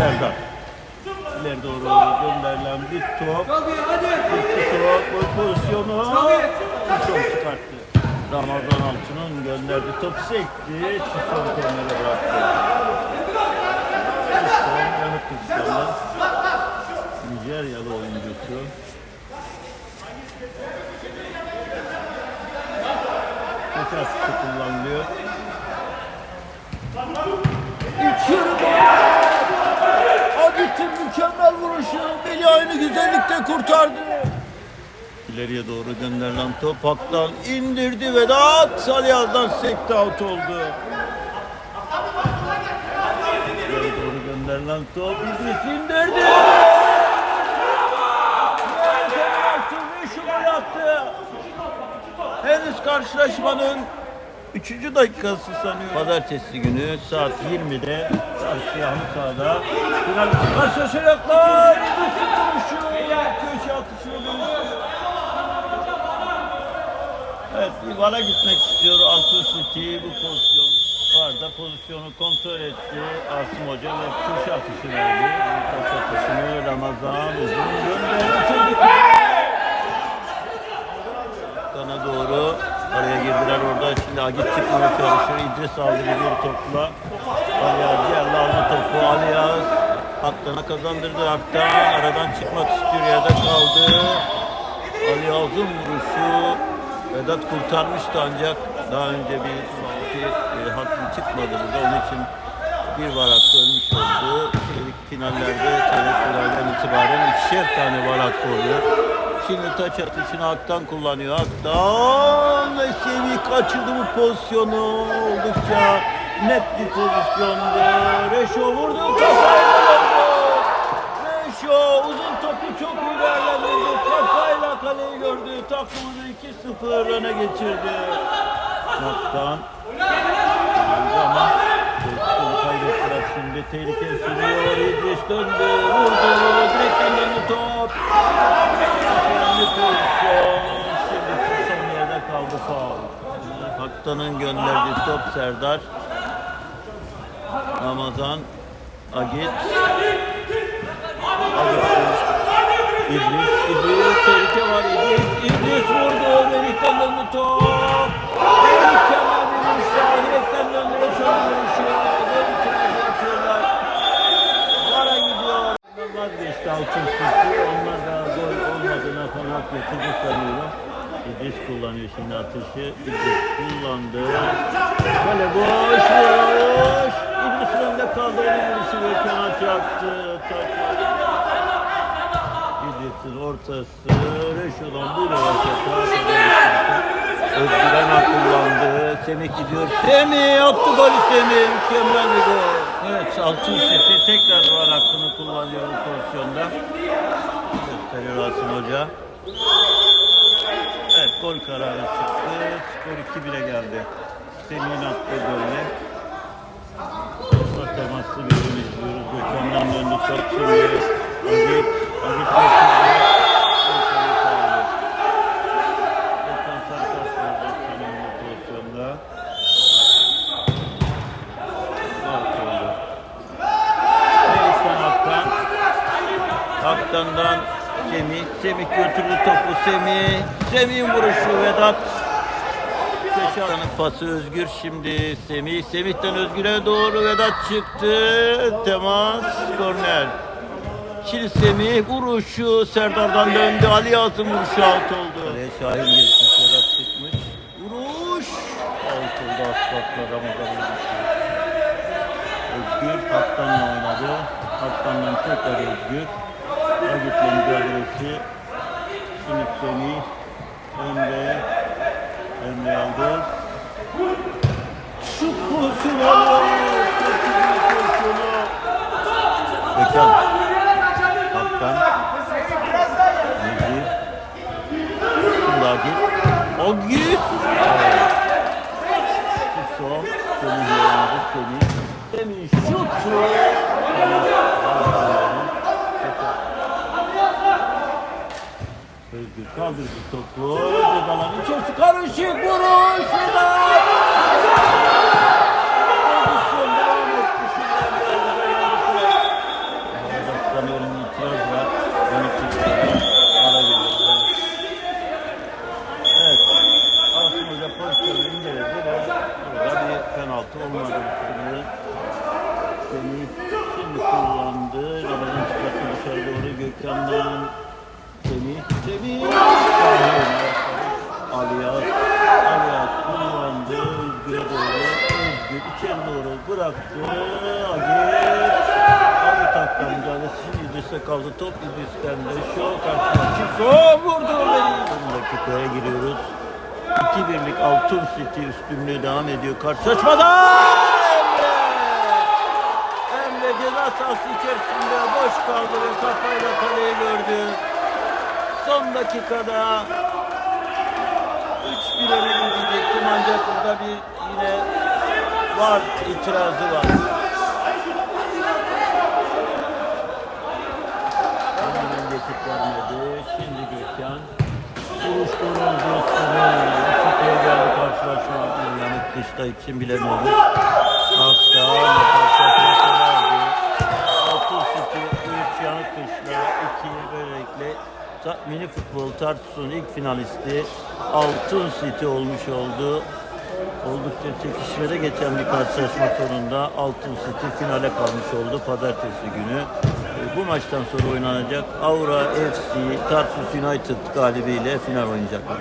Serdar. İleri doğru gönderilen bir top. Bir top, gol pozisyonu. Çisom çıkarttı. Ramazan Alçı'nın gönderdiği top sekti. Çisom kornere bıraktı. Çisom yanık pozisyonda. Nijeryalı oyuncusu. Atışı kullanılıyor. Adet'in mükemmel vuruşu beni aynı güzellikte kurtardı. İleriye doğru gönderilen top haktan indirdi Vedat Salihaz'dan sekti out oldu. İleriye doğru gönderilen top İdris indirdi. Henüz karşılaşmanın 3. dakikası sanıyorum. Pazartesi günü saat 20'de Karşıya halı sahada final karşılaşacaklar. Köşe dönüştü. Evet, İvan'a gitmek istiyor Altın City bu pozisyon. Varda pozisyonu kontrol etti Asım Hoca ve köşe atışı verdi. Köşe atışını Ramazan uzun gönderdi. Kana doğru araya girdiler orada. Şimdi Agit çıkmaya çalışıyor. İdris aldı bir topla. Aliyaz geldi aldı topu. Aliyaz Aktan'a kazandırdı. Aktan aradan çıkmak istiyor. Yerde kaldı. Aliyaz'ın vuruşu Vedat kurtarmıştı ancak daha önce bir iki e, hakkı çıkmadı burada. Onun için bir var hakkı ölmüş oldu. Çeyrek finallerde, çeyrek finalden itibaren ikişer tane var hakkı oluyor. Şimdi taç atışını Aktan kullanıyor. Aktan ve Semih kaçırdı bu pozisyonu. Oldukça net bir pozisyondu. Reşo vurdu. Reşo uzun topu çok iyi değerlendirdi. Kafayla kaleyi gördü. Takımını 2-0 öne geçirdi. Aktan. Ama şimdi. Tehlike sürüyor. İdris döndü. Vurdu. Direkten döndü top. Önemli pozisyon. Şimdi son yerde kaldı faul. Haktan'ın gönderdiği top Serdar. Ramazan. Agit. Agit. İdris. İdris. Tehlike var. İdris. İdris vurdu. Melih'ten döndü top. Mükemmel bir vuruşla. Direkten döndü. Şöyle vuruşu. Gol itirazı yapıyorlar. Vara gidiyor. Vazgeçti Altın Sırtı. Onlar da gol olmadığına kanaat getirdi sanıyorum. İdris kullanıyor şimdi atışı. İdris kullandı. Kale boş vuruş. İdris'in önünde kaldı. Onun ve penaltı yaptı. İdris'in ortası. Reşo'dan bir harekete. Özgüren kullandı. Semih gidiyor. Semih yaptı golü Semih. Mükemmel bir gol. Evet Altın Seti tekrar var hakkını kullanıyor bu pozisyonda. Gösteriyor Asım Hoca. Gol kararı çıktı. Skor 2-1'e geldi. Semih'in attığı golle. Kısa temaslı bir oyun izliyoruz. Gökhan'dan döndü top şimdi. Agit. Agit götürdü. Semih. Semih götürdü topu Semih. Semih'in vuruşu Vedat. Köşe'nin pası Özgür şimdi Semih. Semih'ten Özgür'e doğru Vedat çıktı. Temas korner. Şimdi Semih vuruşu Serdar'dan döndü. Ali Yazım vuruşu out oldu. Kaleye Şahin geçti. Sedat çıkmış. Vuruş. Out oldu asfaltla Ramazan vuruşu. Özgür Haktan'la oynadı. Haktan'dan tekrar Özgür. Agit'le mücadelesi. Şimdi Semih. Emre. Emre aldı. Şu pozisyonu. Bekcan. Haktan. Necip. Şimdi Agit. Agit. Son. Semih oynadı. Semih. Semih şutu. Özgür kaldırdı topu. Cezalan içerisi karışık vuruş. Vedat. Pozisyon devam etti. Şimdiden biraz güzel oldu. Şimdi kullandı. Ramazan çıkarttı dışarı doğru Gökhan'dan. Semih. Semih. Aliyat. Aliyat kullandı. Özgür'e doğru. Özgür içeri doğru bıraktı. Agit. Abi takla mücadelesi şimdi İdris'e kaldı. Top İdris'ten de şu karşıma. Çiso vurdu. Son dakikaya giriyoruz. 2-1'lik Altın City üstünlüğü devam ediyor. Karşılaşmada Emre! Emre ceza sahası içerisinde boş kaldı ve kafayla kaleyi gördü. Son dakikada 3-1 öne gidecektim ancak burada bir yine var itirazı var. Hemen geçit vermedi. Şimdi Gökhan. Vuruş Sıkıya geldi karşılaşma. Yanık dışta için bilemiyoruz. Akta karşılaşma verdi. Altın City 3 yanık dışla 2 böylelikle mini futbol Tarsus'un ilk finalisti Altın City olmuş oldu. Oldukça çekişmede geçen bir karşılaşma sonunda Altın City finale kalmış oldu pazartesi günü. E, Bu maçtan sonra oynanacak Aura FC Tarsus United galibiyle final oynayacaklar.